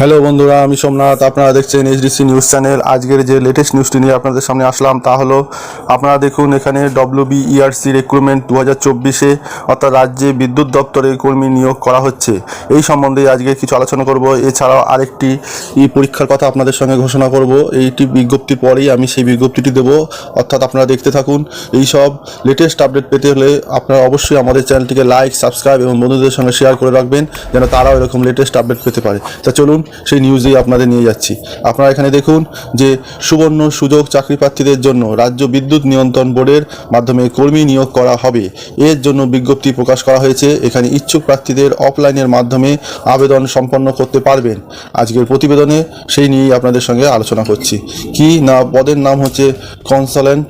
Hello বন্ধুরা, আমি সোমনাথ। আপনারা দেখছেন এইচডিসি নিউজ চ্যানেল আজকের যে লেটেস্ট নিউজটি নিয়ে আপনাদের সামনে আসলাম তা হলো, আপনারা দেখুন এখানে ডব্লিউ বিইআরসি রিক্রুটমেন্ট দু হাজার চব্বিশে, অর্থাৎ রাজ্যে বিদ্যুৎ দপ্তরে কর্মী নিয়োগ করা হচ্ছে। এই সম্বন্ধে আজকে কিছু আলোচনা করব। এছাড়াও আরেকটি ই পরীক্ষার কথা আপনাদের সঙ্গে ঘোষণা করব। এইটি বিজ্ঞপ্তির পরেই আমি সেই বিজ্ঞপ্তিটি দেবো। অর্থাৎ আপনারা দেখতে থাকুন। এই সব লেটেস্ট আপডেট পেতে হলে আপনারা অবশ্যই আমাদের চ্যানেলটিকে লাইক সাবস্ক্রাইব এবং বন্ধুদের সঙ্গে শেয়ার করে রাখবেন, যেন তারাও এরকম লেটেস্ট আপডেট পেতে পারে। তা চলুন সেই নিউজেই আপনাদের নিয়ে যাচ্ছি। আপনারা এখানে দেখুন যে সুবর্ণ সুযোগ চাকরি প্রার্থীদের জন্য রাজ্য বিদ্যুৎ নিয়ন্ত্রণ বোর্ডের মাধ্যমে কর্মী নিয়োগ করা হবে। এর জন্য বিজ্ঞপ্তি প্রকাশ করা হয়েছে, এখানে ইচ্ছুক প্রার্থীদের অফলাইনের মাধ্যমে আবেদন সম্পন্ন করতে পারবেন। আজকের প্রতিবেদনে সেই নিয়েই আপনাদের সঙ্গে আলোচনা করছি। কি না, পদের নাম হচ্ছে কনসালেন্ট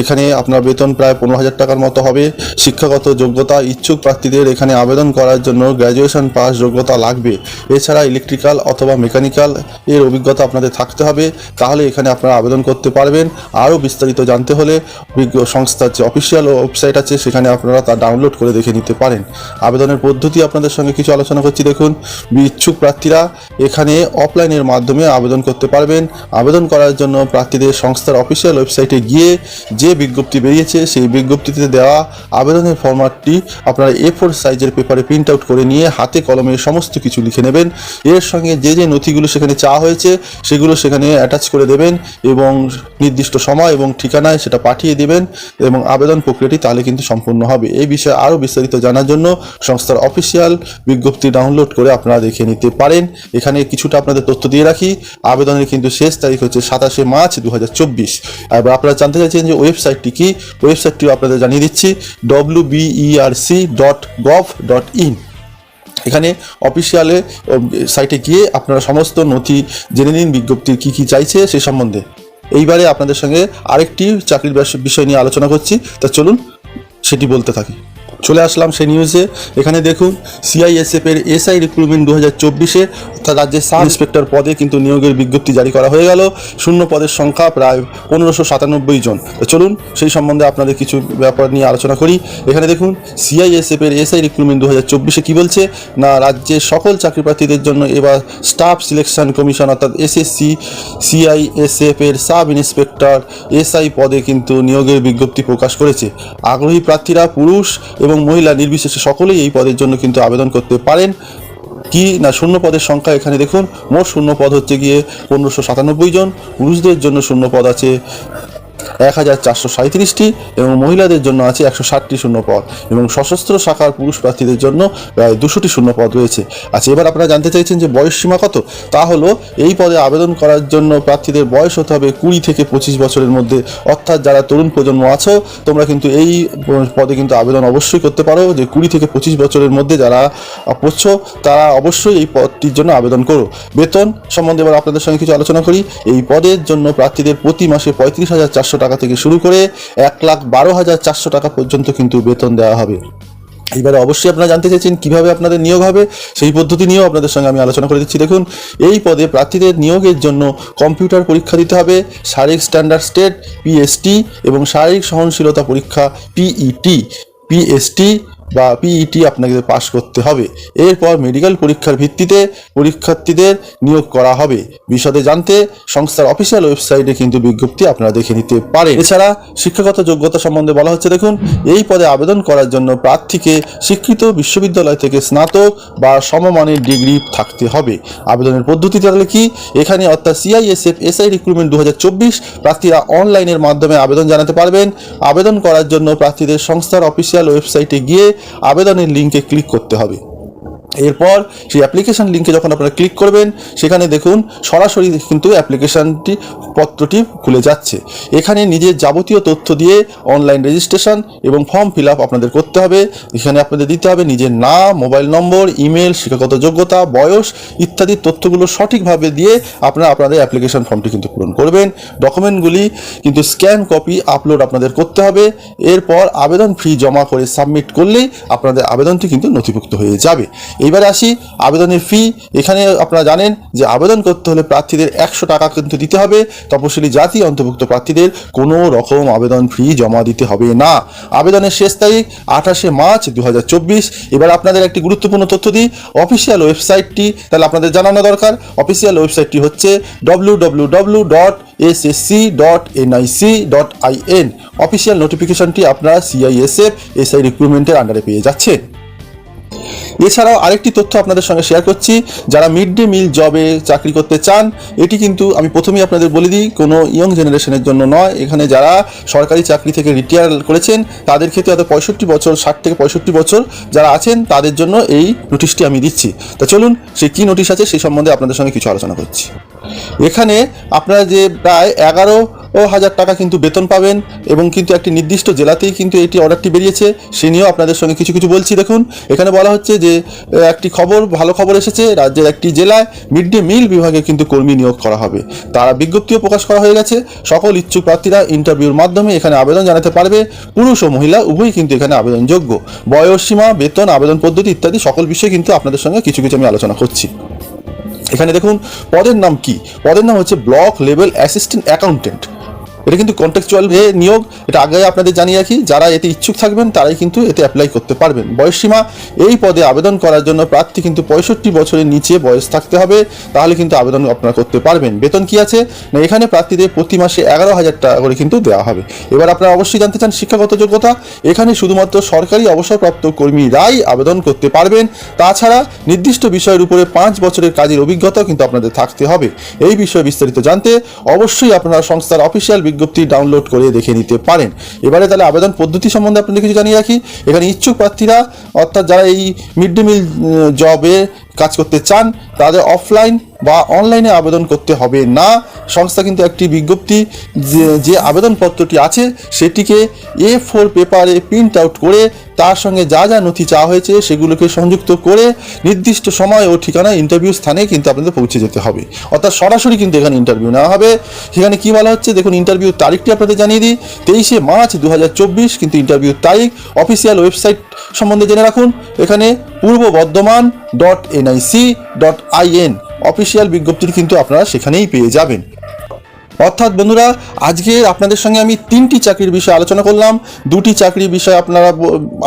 এখানে আপনার বেতন প্রায় পনেরো হাজার টাকার মতো হবে। শিক্ষাগত যোগ্যতা ইচ্ছুক প্রার্থীদের এখানে আবেদন করার জন্য গ্র্যাজুয়েশন পাস যোগ্যতা লাগবে। এছাড়া ইলেকট্রিক্যাল অথবা মেকানিক্যাল এর অভিজ্ঞতা আপনাদের থাকতে হবে। তাহলে এখানে আপনারা আবেদন করতে পারবেন। আরও বিস্তারিত জানতে হলে বিজ্ঞ সংস্থার যে অফিসিয়াল ওয়েবসাইট আছে, সেখানে আপনারা তা ডাউনলোড করে দেখে নিতে পারেন। আবেদনের পদ্ধতি আপনাদের সঙ্গে কিছু আলোচনা করছি। দেখুন, ইচ্ছুক প্রার্থীরা এখানে অফলাইনের মাধ্যমে আবেদন করতে পারবেন। আবেদন করার জন্য প্রার্থীদের সংস্থার অফিসিয়াল ওয়েবসাইটে গিয়ে যে বিজ্ঞপ্তি বেরিয়েছে, সেই বিজ্ঞপ্তিতে দেওয়া আবেদনের ফরম্যাটটি আপনারা এ ফোর সাইজের পেপারে প্রিন্ট আউট করে নিয়ে হাতে কলমে সমস্ত কিছু লিখে নেবেন। এর সঙ্গে যে যে নথিগুলো সেখানে চাওয়া হয়েছে, সেগুলো সেখানে অ্যাটাচ করে দেবেন এবং নির্দিষ্ট সময় এবং ঠিকানায় সেটা পাঠিয়ে দেবেন এবং আবেদন প্রক্রিয়াটি তাহলে কিন্তু সম্পূর্ণ হবে। এই বিষয়ে আরও বিস্তারিত জানার জন্য সংস্থার অফিসিয়াল বিজ্ঞপ্তি ডাউনলোড করে আপনারা দেখে নিতে পারেন। এখানে কিছুটা আপনাদের তথ্য দিয়ে রাখি। আবেদনের কিন্তু শেষ তারিখ হচ্ছে সাতাশে মার্চ দু হাজার চব্বিশ। এবার আপনারা জানতে চাইছেন যে ওয়েবসাইটটি কি ওয়েবসাইটটিও আপনাদের জানিয়ে দিচ্ছি W dot gov dot in এখানে অফিসিয়ালে সাইটে গিয়ে আপনারা সমস্ত নথি জেনে নিন বিজ্ঞপ্তির কি কি চাইছে সে সম্বন্ধে। এইবারে আপনাদের সঙ্গে আরেকটি চাকরির বিষয় নিয়ে আলোচনা করছি। তা চলুন, সেটি বলতে থাকি। চলে আসলাম সেই নিউজে এখানে দেখুন সিআইএসএফ এর এসআই রিক্রুটমেন্ট দু হাজার চব্বিশে, অর্থাৎ রাজ্যের সাব ইন্সপেক্টর পদে কিন্তু নিয়োগের বিজ্ঞপ্তি জারি করা হয়ে গেল। শূন্য পদের সংখ্যা প্রায় পনেরোশো সাতানব্বই জন। চলুন, সেই সম্বন্ধে আপনাদের কিছু ব্যাপার নিয়ে আলোচনা করি। এখানে দেখুন সিআইএসএফ এর এসআই রিক্রুটমেন্ট দু হাজার চব্বিশে কী বলছে? না, রাজ্যের সকল চাকরি প্রার্থীদের জন্য এবার স্টাফ সিলেকশন কমিশন অর্থাৎ এসএসসি সিআইএসএফ এর সাব ইন্সপেক্টর এসআই পদে কিন্তু নিয়োগের বিজ্ঞপ্তি প্রকাশ করেছে। আগ্রহী প্রার্থীরা, পুরুষ এবং মহিলা নির্বিশেষে সকলেই এই পদের জন্য কিন্তু আবেদন করতে পারেন। কি না শূন্য পদের সংখ্যা এখানে দেখুন। মোট শূন্য পদ হচ্ছে গিয়ে পনেরোশো সাতানব্বই জন। পুরুষদের জন্য শূন্য পদ আছে এক হাজার চারশো সাঁত্রিশটি এবং মহিলাদের জন্য আছে একশো ষাটটি শূন্য পদ এবং সশস্ত্র শাখার পুরুষ প্রার্থীদের জন্য প্রায় দুশোটি শূন্য পদ রয়েছে। আচ্ছা এবার আপনারা জানতে চাইছেন যে বয়স সীমা কত? তা হলো, এই পদে আবেদন করার জন্য প্রার্থীদের বয়স হতে হবে কুড়ি থেকে পঁচিশ বছরের মধ্যে। অর্থাৎ যারা তরুণ প্রজন্ম আছো, তোমরা কিন্তু এই পদে কিন্তু আবেদন অবশ্যই করতে পারো যে কুড়ি থেকে পঁচিশ বছরের মধ্যে যারা পড়ছো, তারা অবশ্যই এই পদটির জন্য আবেদন করো। বেতন সম্বন্ধে এবার আপনাদের সঙ্গে কিছু আলোচনা করি। এই পদের জন্য প্রার্থীদের প্রতি মাসে পঁয়ত্রিশ হাজার চারশো টাকা থেকে শুরু করে এক লাখ বারো হাজার চারশো টাকা পর্যন্ত কিন্তু বেতন দেওয়া হবে। এবারে অবশ্যই আপনারা জানতে চাইছেন কীভাবে আপনাদের নিয়োগ হবে, সেই পদ্ধতি নিয়েও আপনাদের সঙ্গে আমি আলোচনা করে দিচ্ছি। দেখুন, এই পদে প্রার্থীদের নিয়োগের জন্য কম্পিউটার পরীক্ষা দিতে হবে, শারীরিক স্ট্যান্ডার্ড স্টেট, পিএসটি এবং শারীরিক সহনশীলতা পরীক্ষা, পিইটি। পিএসটি বা পিইটি আপনাকে পাশ করতে হবে। এরপর মেডিকেল পরীক্ষার ভিত্তিতে পরীক্ষার্থীদের নিয়োগ করা হবে। বিশদে জানতে সংস্থার অফিসিয়াল ওয়েবসাইটে কিন্তু বিজ্ঞপ্তি আপনারা দেখে নিতে পারেন। এছাড়া শিক্ষাগত যোগ্যতা সম্বন্ধে বলা হচ্ছে, দেখুন, এই পদে আবেদন করার জন্য প্রার্থীকে শিক্ষিত বিশ্ববিদ্যালয় থেকে স্নাতক বা সমমানের ডিগ্রি থাকতে হবে। আবেদনের পদ্ধতি তাহলে কি? এখানে অর্থাৎ সিআইএসএফ এসআই রিক্রুটমেন্ট দু হাজার চব্বিশ প্রার্থীরা অনলাইনের মাধ্যমে আবেদন জানাতে পারবেন। আবেদন করার জন্য প্রার্থীদের সংস্থার অফিসিয়াল ওয়েবসাইটে গিয়ে আবেদনের লিঙ্কে ক্লিক করতে হবে। এরপর সেই অ্যাপ্লিকেশন লিঙ্কে যখন আপনারা ক্লিক করবেন, সেখানে দেখুন সরাসরি কিন্তু অ্যাপ্লিকেশনটি পত্রটি খুলে যাচ্ছে। এখানে নিজের যাবতীয় তথ্য দিয়ে অনলাইন রেজিস্ট্রেশন এবং ফর্ম ফিল আপ আপনাদের করতে হবে। এখানে আপনাদের দিতে হবে নিজের নাম মোবাইল নম্বর ইমেল শিক্ষাগত যোগ্যতা, বয়স ইত্যাদি তথ্যগুলো সঠিকভাবে দিয়ে আপনারা আপনাদের অ্যাপ্লিকেশন ফর্মটি কিন্তু পূরণ করবেন। ডকুমেন্টগুলি কিন্তু স্ক্যান কপি আপলোড আপনাদের করতে হবে। এরপর আবেদন ফি জমা করে সাবমিট করলেই আপনাদের আবেদনটি কিন্তু নথিভুক্ত হয়ে যাবে। এইবারে আসি, আবেদনের ফি এখানে আপনারা জানেন যে আবেদন করতে হলে প্রার্থীদের একশো টাকা কিন্তু দিতে হবে। তপশিলি জাতি অন্তর্ভুক্ত প্রার্থীদের কোনো রকম আবেদন ফি জমা দিতে হবে না। আবেদনের শেষ তারিখ আঠাশে মার্চ দু হাজার চব্বিশ। এবার আপনাদের একটি গুরুত্বপূর্ণ তথ্য দিই। অফিসিয়াল ওয়েবসাইটটি, তাহলে আপনাদের জানানো দরকার। অফিসিয়াল ওয়েবসাইটটি হচ্ছে W W W dot SSC dot NIC dot IN official নোটিফিকেশনটি আপনারা সিআইএসএফ এসআই রিক্রুটমেন্টের আন্ডারে পেয়ে যাচ্ছেন। এছাড়াও আরেকটি তথ্য আপনাদের সঙ্গে শেয়ার করছি, যারা মিড ডে মিল জবে চাকরি করতে চান, এটি কিন্তু আমি প্রথমেই আপনাদের বলে দিই, কোনো ইয়ং জেনারেশনের জন্য নয়। এখানে যারা সরকারি চাকরি থেকে রিটায়ার করেছেন, তাদের ক্ষেত্রে হয়তো পঁয়ষট্টি বছর, ষাট থেকে পঁয়ষট্টি বছর যারা আছেন, তাদের জন্য এই নোটিশটি আমি দিচ্ছি। তা চলুন, সে কী নোটিশ আছে সেই সম্বন্ধে আপনাদের সঙ্গে কিছু আলোচনা করছি। এখানে আপনারা যে প্রায় এগারো হাজার টাকা কিন্তু বেতন পাবেন এবং কিন্তু একটি নির্দিষ্ট জেলাতেই কিন্তু এটি অর্ডারটি বেরিয়েছে, সে নিয়েও আপনাদের সঙ্গে কিছু কিছু বলছি। দেখুন, এখানে বলা হচ্ছে যে একটি খবর, ভালো খবর এসেছে, রাজ্যের একটি জেলায় মিড ডে মিল বিভাগে কিন্তু কর্মী নিয়োগ করা হবে। তারা বিজ্ঞপ্তিও প্রকাশ করা হয়ে গেছে, সকল ইচ্ছুক প্রার্থীরা ইন্টারভিউর মাধ্যমে এখানে আবেদন জানাতে পারবে, পুরুষ ও মহিলা, উভয়ই কিন্তু এখানে আবেদনযোগ্য। বয়সসীমা বেতন, আবেদন পদ্ধতি ইত্যাদি সকল বিষয়ে কিন্তু আপনাদের সঙ্গে কিছু কিছু আমি আলোচনা করছি। এখানে দেখুন, পদের নাম কি? পদের নাম হচ্ছে ব্লক লেভেল অ্যাসিস্ট্যান্ট অ্যাকাউন্টেন্ট এটা কিন্তু কন্ট্রাকচুয়াল নিয়োগ, এটা আগে আপনাদের জানিয়ে রাখি, যারা এতে ইচ্ছুক থাকবেন, তারাই কিন্তু এতে অ্যাপ্লাই করতে পারবেন। বয়সসীমা, এই পদে আবেদন করার জন্য প্রার্থী কিন্তু পঁয়ষট্টি বছরের নিচে বয়স থাকতে হবে, তাহলে কিন্তু আবেদন আপনারা করতে পারবেন। বেতন কি আছে? না, এখানে প্রার্থীদের প্রতি মাসে এগারো হাজার টাকা করে কিন্তু দেওয়া হবে। এবার আপনারা অবশ্যই জানতে চান শিক্ষাগত যোগ্যতা। এখানে শুধুমাত্র সরকারি অবসরপ্রাপ্ত কর্মীরাই আবেদন করতে পারবেন। তাছাড়া নির্দিষ্ট বিষয়ের উপরে পাঁচ বছরের কাজের অভিজ্ঞতাও কিন্তু আপনাদের থাকতে হবে। এই বিষয়ে বিস্তারিত জানতে অবশ্যই আপনারা সংস্থার অফিসিয়াল বিজ্ঞপ্তি ডাউনলোড করে দেখে নিতে পারেন। এবারে তাহলে আবেদন পদ্ধতি সম্বন্ধে আপনাদের কিছু জানিয়ে রাখি। এখানে ইচ্ছুক প্রার্থীরা, অর্থাৎ যারা এই মিড ডে মিল জবে কাজ করতে চান, তাদের অফলাইন বা অনলাইনে আবেদন করতে হবে না। সংস্থা কিন্তু একটি বিজ্ঞপ্তি যে যে আবেদনপত্রটি আছে, সেটিকে এ ফোর পেপারে প্রিন্ট আউট করে, তার সঙ্গে যা যা নথি চাওয়া হয়েছে, সেগুলোকে সংযুক্ত করে, নির্দিষ্ট সময় ও ঠিকানায় ইন্টারভিউ স্থানে কিন্তু আপনাদের পৌঁছে যেতে হবে। অর্থাৎ সরাসরি কিন্তু এখানে ইন্টারভিউ নেওয়া হবে। সেখানে কি বলা হচ্ছে? দেখুন ইন্টারভিউ তারিখটি আপনাদের জানিয়ে দিই। তেইশে মার্চ দু হাজার চব্বিশ, কিন্তু ইন্টারভিউ তারিখ অফিসিয়াল ওয়েবসাইট সম্বন্ধে জেনে রাখুন, এখানে Purba Bardhaman dot NIC dot IN official বিজ্ঞপ্তির কিন্তু আপনারা সেখানেই পেয়ে যাবেন। অর্থাৎ বন্ধুরা, আজকে আপনাদের সঙ্গে আমি তিনটি চাকরির বিষয়ে আলোচনা করলাম। দুটি চাকরির বিষয়ে আপনারা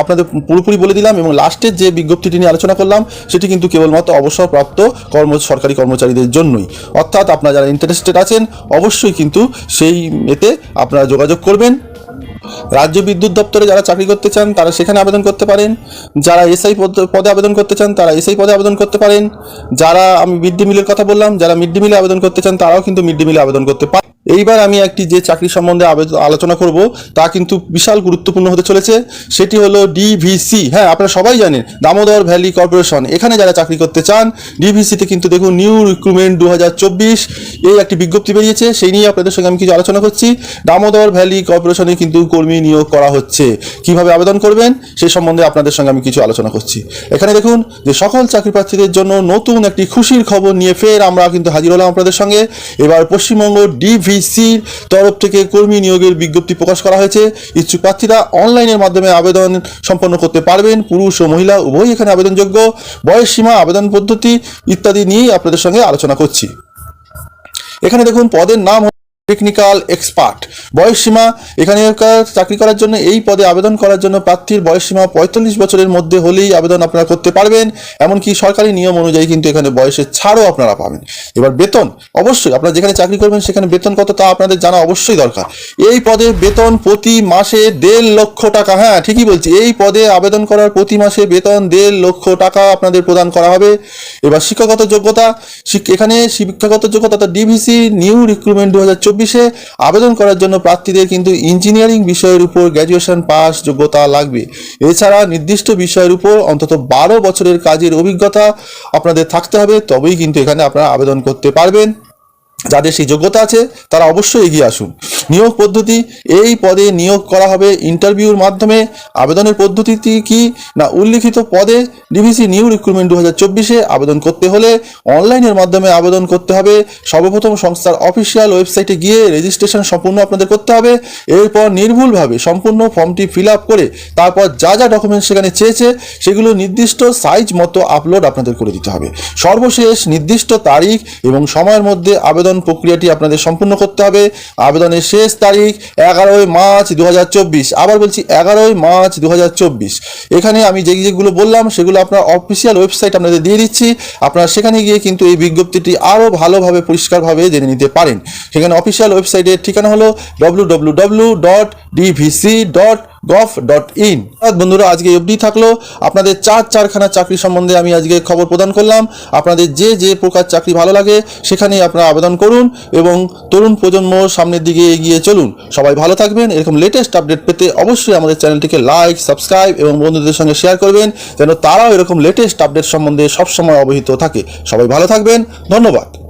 আপনাদের পুরোপুরি বলে দিলাম এবং লাস্টের যে বিজ্ঞপ্তিটি নিয়ে আলোচনা করলাম, সেটি কিন্তু কেবলমাত্র অবসরপ্রাপ্ত কর্ম, সরকারি কর্মচারীদের জন্যই। অর্থাৎ আপনারা যারা ইন্টারেস্টেড আছেন, অবশ্যই কিন্তু সেই এতে আপনারা যোগাযোগ করবেন। রাজ্য বিদ্যুৎ দপ্তরে যারা চাকরি করতে চান, তারা সেখানে আবেদন করতে পারেন। যারা এসআই পদে আবেদন করতে চান, তারা এসআই পদে আবেদন করতে পারেন। যারা, আমি মিড ডে মিলের কথা বললাম, যারা মিড ডে মিলে আবেদন করতে চান, তারাও কিন্তু মিড ডে মিলে আবেদন করতে পারেন এইবার আমি একটি যে চাকরি সম্বন্ধে আলোচনা করব, তা কিন্তু বিশাল গুরুত্বপূর্ণ হতে চলেছে। সেটি হলো ডিভিসি হ্যাঁ আপনারা সবাই জানেন, দামোদর ভ্যালি কর্পোরেশন। এখানে যারা চাকরি করতে চান ডিভিসিতে কিন্তু দেখুন, নিউ রিক্রুটমেন্ট দু হাজার চব্বিশ, এই একটি বিজ্ঞপ্তি বেরিয়েছে। সেই নিয়ে আপনাদের সঙ্গে আমি কিছু আলোচনা করছি। দামোদর ভ্যালি কর্পোরেশনে কিন্তু কর্মী নিয়োগ করা হচ্ছে। কীভাবে আবেদন করবেন সেই সম্বন্ধে আপনাদের সঙ্গে আমি কিছু আলোচনা করছি। এখানে দেখুন, যে সকল চাকরি প্রার্থীদের জন্য নতুন একটি খুশির খবর নিয়ে ফের আমরা কিন্তু হাজির হলাম আপনাদের সঙ্গে। এবার পশ্চিমবঙ্গ ডিভিসির তরফ থেকে কর্মী নিয়োগের বিজ্ঞপ্তি প্রকাশ করা হয়েছে। ইচ্ছুক প্রার্থীরা অনলাইনের মাধ্যমে আবেদন সম্পন্ন করতে পারবেন। পুরুষ ও মহিলা উভয়ই এখানে আবেদনযোগ্য। বয়স সীমা, আবেদন পদ্ধতি ইত্যাদি নিয়েই আপনাদের সঙ্গে আলোচনা করছি। এখানে দেখুন, পদের নাম টেকনিক্যাল এক্সপার্ট বয়সসীমা এখানে চাকরি করার জন্য, এই পদে আবেদন করার জন্য প্রার্থীর বয়সসীমা পঁয়তাল্লিশ বছরের মধ্যে হলেই আবেদন আপনারা করতে পারবেন। এমনকি সরকারি নিয়ম অনুযায়ী কিন্তু এখানে বয়সের ছাড়ও আপনারা পাবেন। এবার বেতন, অবশ্যই আপনারা যেখানে চাকরি করবেন সেখানে বেতন কত তা আপনাদের জানা অবশ্যই দরকার। এই পদে বেতন প্রতি মাসে দেড় লক্ষ টাকা হ্যাঁ ঠিকই বলছি, এই পদে আবেদন করার প্রতি মাসে বেতন দেড় লক্ষ টাকা আপনাদের প্রদান করা হবে। এবার শিক্ষাগত যোগ্যতা এখানে শিক্ষাগত যোগ্যতা ডিভিসি নিউ রিক্রুটমেন্ট দু হাজার চব্বিশে আবেদন করার জন্য প্রার্থীদের কিন্তু ইঞ্জিনিয়ারিং বিষয়ের উপর গ্র্যাজুয়েশন পাস যোগ্যতা লাগবে। এছাড়া নির্দিষ্ট বিষয়ের উপর অন্তত বারো বছরের কাজের অভিজ্ঞতা আপনাদের থাকতে হবে, তবেই কিন্তু এখানে আপনারা আবেদন করতে পারবেন। যাদের সেই যোগ্যতা আছে, তারা অবশ্যই এগিয়ে আসুন নিয়োগ পদ্ধতি, এই পদে নিয়োগ করা হবে ইন্টারভিউর মাধ্যমে। আবেদনের পদ্ধতিটি কি? না, উল্লিখিত পদে ডিভিসি নিউ রিক্রুটমেন্ট দু হাজার চব্বিশে আবেদন করতে হলে অনলাইনের মাধ্যমে আবেদন করতে হবে। সর্বপ্রথম সংস্থার অফিসিয়াল ওয়েবসাইটে গিয়ে রেজিস্ট্রেশন সম্পূর্ণ আপনাদের করতে হবে। এরপর নির্ভুলভাবে সম্পূর্ণ ফর্মটি ফিল আপ করে তারপর যা যা ডকুমেন্টস সেখানে চেয়েছে, সেগুলো নির্দিষ্ট সাইজ মতো আপলোড আপনাদের করে দিতে হবে। সর্বশেষ নির্দিষ্ট তারিখ এবং সময়ের মধ্যে আবেদন প্রক্রিয়াটি আপনাদের সম্পূর্ণ করতে হবে। আবেদনের শেষ তারিখ এগারোই মার্চ দু হাজার চব্বিশ। আবার বলছি এগারোই মার্চ দু হাজার চব্বিশ। এখানে আমি যে যেগুলো বললাম, সেগুলো আপনার অফিসিয়াল ওয়েবসাইট আপনাদের দিয়ে দিচ্ছি। আপনারা সেখানে গিয়ে কিন্তু এই বিজ্ঞপ্তিটি আরও ভালোভাবে, পরিষ্কারভাবে জেনে নিতে পারেন। সেখানে অফিসিয়াল ওয়েবসাইটের ঠিকানা হলো W W W dot DVC dot gov dot in বন্ধুরা, আজকে অবধি থাকল। আপনাদের চার চারখানা চাকরি সম্বন্ধে আমি আজকে খবর প্রদান করলাম। আপনাদের যে যে প্রকার চাকরি ভালো লাগে, সেখানেই আপনারা আবেদন করুন এবং তরুণ প্রজন্ম সামনের দিকে এগিয়ে চলুন। সবাই ভালো থাকবেন। এরকম লেটেস্ট আপডেট পেতে অবশ্যই আমাদের চ্যানেলটিকে লাইক সাবস্ক্রাইব এবং বন্ধুদের সঙ্গে শেয়ার করবেন, যেন তারাও এরকম লেটেস্ট আপডেট সম্বন্ধে সবসময় অবহিত থাকে। সবাই ভালো থাকবেন। ধন্যবাদ।